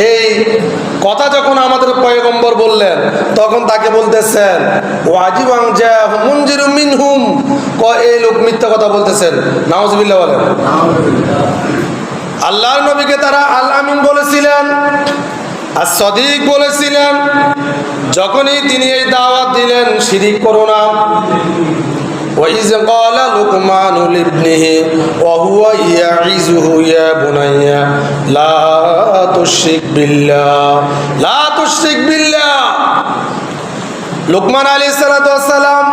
এই কথা যখন আমাদের পয়গম্বর বললেন, তখন তাকে বলতেছেন, ওয়াজিবাং মুনজিরু মিনহুম। ক এই লোক মিথ্যা কথা বলতেছেন। নাউজুবিল্লাহ বলেন। আল্লাহর নবীকে তারা আল আমিন বলেছিলেন আর সদিক বলেছিলেন। যখনই তিনি এই দাওয়াত দিলেন, শিরিক করো না। وإذ قال لقمان لابنه وهو يعظه يا بني لا تشرك بالله لا تشرك بالله লুকমান আলী সালাম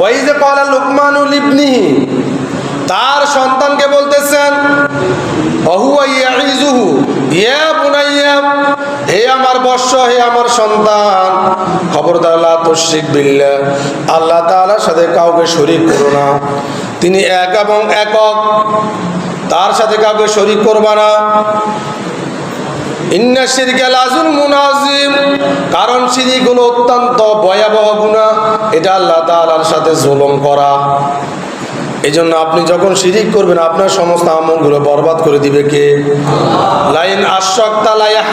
ওয়াইজে কলা লুকমান লিবনিহি তার সন্তানকে বলতেছেন অহুয়া ইয়াইজুহু ইয়া বুনাইয়া হে আমার বর্ষ হে আমার সন্তান। খবরদার তুশরিক বিল্লাহ। আল্লাহ তাআলার সাথে কাউকে শরীক করো না। তিনি এক এবং একক। তার সাথে কাউকে শরীক করবা না। কারণ শিরিক হলো অত্যন্ত ভয়াবহ গুণা এটা আল্লাহ তাআলার সাথে জুলুম করা। এই জন্য আপনি যখন শিরিক করবেন, আপনার সমস্ত আমলগুলো বরবাদ করে দিবে কে? লাইন আশাক্তা লাইয়াহ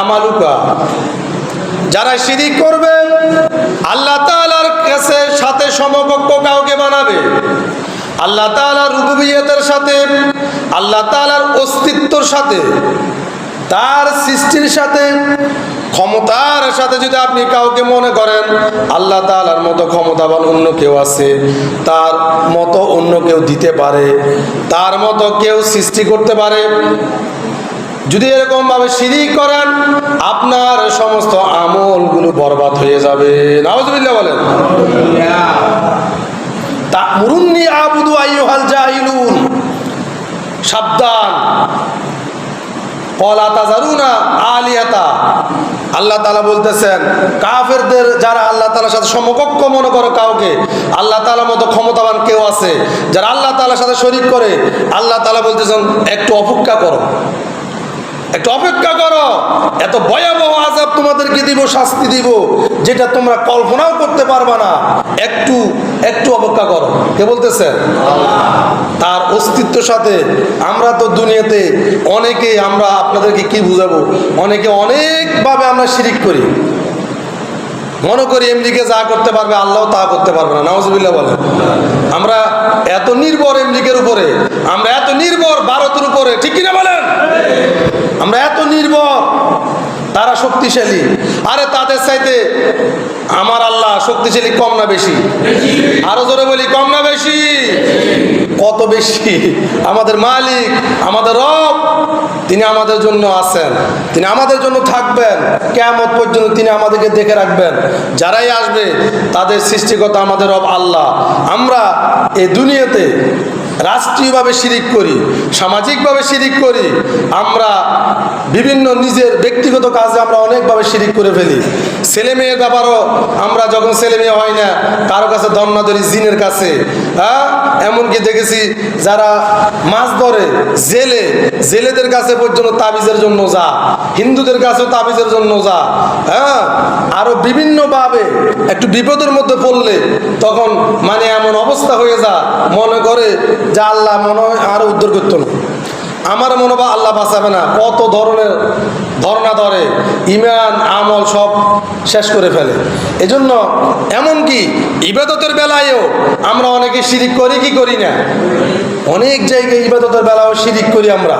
আমালুকা। যারা শিরিক করবে, আল্লাহ তাআলার কাছে সাথে সমকক্ষ কাউকে বানাবে। আল্লাহ তাআলার রুবুবিয়তের সাথে, আল্লাহ তাআলার অস্তিত্বর সাথে, তার সৃষ্টির সাথে ক্ষমতার সাথে যদি আপনি কাউকে মনে করেন, আল্লাহ তাআলার মতো ক্ষমতাবান অন্য কেউ আছে, তার মতো অন্য কেউ দিতে পারে, তার মতো কেউ সৃষ্টি করতে পারে। যদি এরকম ভাবে শিরিক করেন, আপনার সমস্ত আমলগুলো বরবাদ হয়ে যাবে। নাউজুবিল্লাহ বলেন। তা মুরুন্নি আবুদু আইয়ুহাল জাহিলুন। সাবধান। কলা তাজারুনা আলিয়াতা। আল্লাহ তালা বলতেছেন, কাফেরদের যারা আল্লাহ তালার সাথে সমকক্ষ মনে করে কাউকে, আল্লাহ তালার মতো ক্ষমতাবান কেউ আছে, যারা আল্লাহ তালার সাথে শরিক করে, আল্লাহ তালা বলতেছেন, একটু অপেক্ষা করো। একটু অপেক্ষা করো। এত ভয়াবহ আজাব তোমাদেরকে দিব, শাস্তি দিব, যেটা তোমরা কল্পনাও করতে পারবে না। একটু একটু অপেক্ষা করো। কে বলতেছেন তার অস্তিত্বের সাথে আমরা তো দুনিয়াতে অনেকে আমরা আপনাদেরকে কি বুঝাবো? অনেকে অনেকভাবে আমরা শিরিক করি। মনে করি এমডিকে যা করতে পারবে, আল্লাহ তা করতে পারবে না। নওয়াজবিল্লাহ বলে আমরা এত নির্ভর এমডিকের উপরে, আমরা এত নির্ভর ভারতের উপরে, ঠিক কিনা বলেন আমরা এত নির্ভর তারা শক্তিশালী। আরে তাদের চাইতে আমার আল্লাহ শক্তিশালী কম না বেশি? আরও জোরে বলি, কম না বেশি? কত বেশি? আমাদের মালিক, আমাদের রব তিনি আমাদের জন্য আছেন। তিনি আমাদের জন্য থাকবেন। কেমন পর্যন্ত তিনি আমাদেরকে দেখে রাখবেন। যারাই আসবে, তাদের সৃষ্টিকতা আমাদের অব আল্লাহ। আমরা এই দুনিয়াতে রাষ্ট্রীয়ভাবে শিরিক করি, সামাজিকভাবে শিরিক করি। আমরা বিভিন্ন নিজের ব্যক্তিগত কাজে আমরা অনেকভাবে শিরিক করে ফেলি। ছেলে মেয়ের ব্যাপারও আমরা যখন ছেলে মেয়ে হয় না, কারও কাছে দন্না ধরি জিনের কাছে হ্যাঁ? এমনকি দেখেছি যারা মাছ ধরে, জেলে, জেলেদের কাছে পর্যন্ত তাবিজের জন্য যা, হিন্দুদের কাছেও তাবিজের জন্য যা হ্যাঁ? আরও বিভিন্নভাবে একটু বিপদের মধ্যে পড়লে তখন মানে এমন অবস্থা হয়ে যা, মনে করে যে আল্লাহ মনে হয় আরও উদ্ধার করতো না আমার মনে হয় আল্লাহ বাঁচাবে না। কত ধরনের ধর্ণা ধরে ইমান আমল সব শেষ করে ফেলে। এজন্য এমনকি ইবাদতের বেলায়ও আমরা অনেকে শিরিক করি, কি করি না? অনেক জায়গায় ইবাদতের বেলাও শিরিক করি আমরা।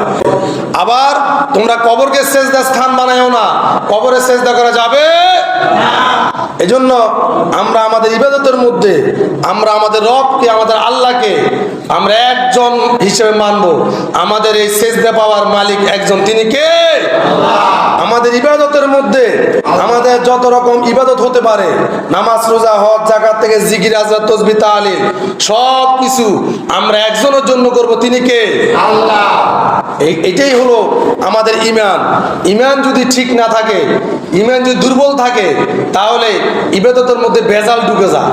আবার তোমরা কবরকে সেজদা স্থান বানায়ও না। কবরে সেজদা করা যাবে এজন্য আমরা আমাদের ইবাদতের মধ্যে আমরা আমাদের রবকে আমাদের আল্লাহকে আমরা একজন হিসেবে মানব। আমাদের এই সেজদা পাওয়ার মালিক একজন। তিনি কে? আমাদের ইবাদতের মধ্যে আমাদের যত রকম ইবাদত হতে পারে নামাজ রোজা হজ জাকাত থেকে জিকির আজরা তসবি তালিল সব কিছু আমরা একজনের জন্য করব। তিনি কে? আল্লাহ। এটাই হলো আমাদের ইমান। ইমান যদি ঠিক না থাকে ইমান যদি দুর্বল থাকে তাহলে ইবাদতের মধ্যে ভেজাল ঢুকে যায়।